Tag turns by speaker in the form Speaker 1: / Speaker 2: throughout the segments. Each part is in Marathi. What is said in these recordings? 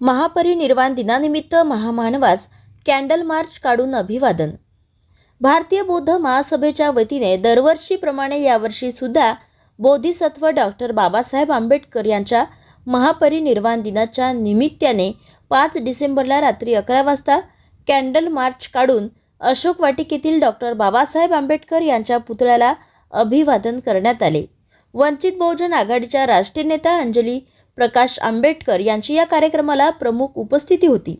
Speaker 1: महापरिनिर्वाण दिनानिमित्त महामानवास कॅन्डल मार्च काढून अभिवादन. भारतीय बौद्ध महासभेच्या वतीने दरवर्षीप्रमाणे यावर्षी सुद्धा बोधिसत्व डॉक्टर बाबासाहेब आंबेडकर यांच्या महापरिनिर्वाण दिनाच्या निमित्ताने पाच डिसेंबरला रात्री अकरा वाजता कॅन्डल मार्च काढून अशोक वाटिकेतील डॉक्टर बाबासाहेब आंबेडकर यांच्या पुतळ्याला अभिवादन करण्यात आले. वंचित बहुजन आघाडीच्या राष्ट्रीय नेता अंजली प्रकाश आंबेडकर यांची या कार्यक्रमाला प्रमुख उपस्थिती होती.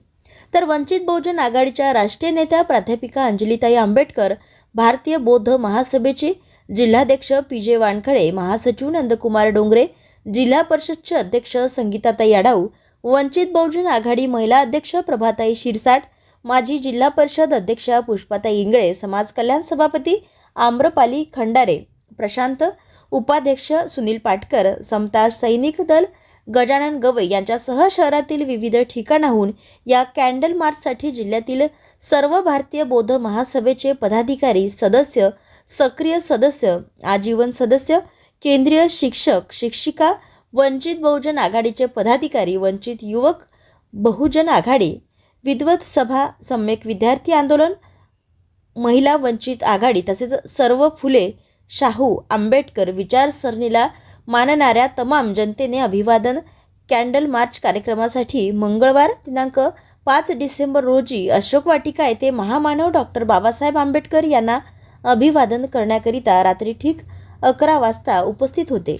Speaker 1: तर वंचित बहुजन आघाडीच्या राष्ट्रीय नेत्या प्राध्यापिका अंजलीताई आंबेडकर भारतीय बौद्ध महासभेचे जिल्हाध्यक्ष पी जे वानखडे महासचिव नंदकुमार डोंगरे जिल्हा परिषदचे अध्यक्ष संगीताताई आढाऊ वंचित बहुजन आघाडी महिला अध्यक्ष प्रभाताई शिरसाट माजी जिल्हा परिषद अध्यक्षा पुष्पाताई इंगळे समाज कल्याण सभापती आम्रपाली खंडारे प्रशांत उपाध्यक्ष सुनील पाटकर समता सैनिक दल गजानन गवई यांच्यासह शहरातील विविध ठिकाणाहून या कॅन्डल मार्चसाठी जिल्ह्यातील सर्व भारतीय बौद्ध महासभेचे पदाधिकारी सदस्य सक्रिय सदस्य आजीवन सदस्य केंद्रीय शिक्षक शिक्षिका वंचित बहुजन आघाडीचे पदाधिकारी वंचित युवक बहुजन आघाडी विद्वत सभा सम्यक विद्यार्थी आंदोलन महिला वंचित आघाडी तसेच सर्व फुले शाहू आंबेडकर विचारसरणीला मानणाऱ्या तमाम जनतेने अभिवादन. कॅन्डल मार्च कार्यक्रमासाठी मंगळवार दिनांक पाच डिसेंबर रोजी अशोक वाटिका येथे महामानव डॉक्टर बाबासाहेब आंबेडकर यांना अभिवादन करण्याकरिता रात्री ठीक अकरा वाजता उपस्थित होते.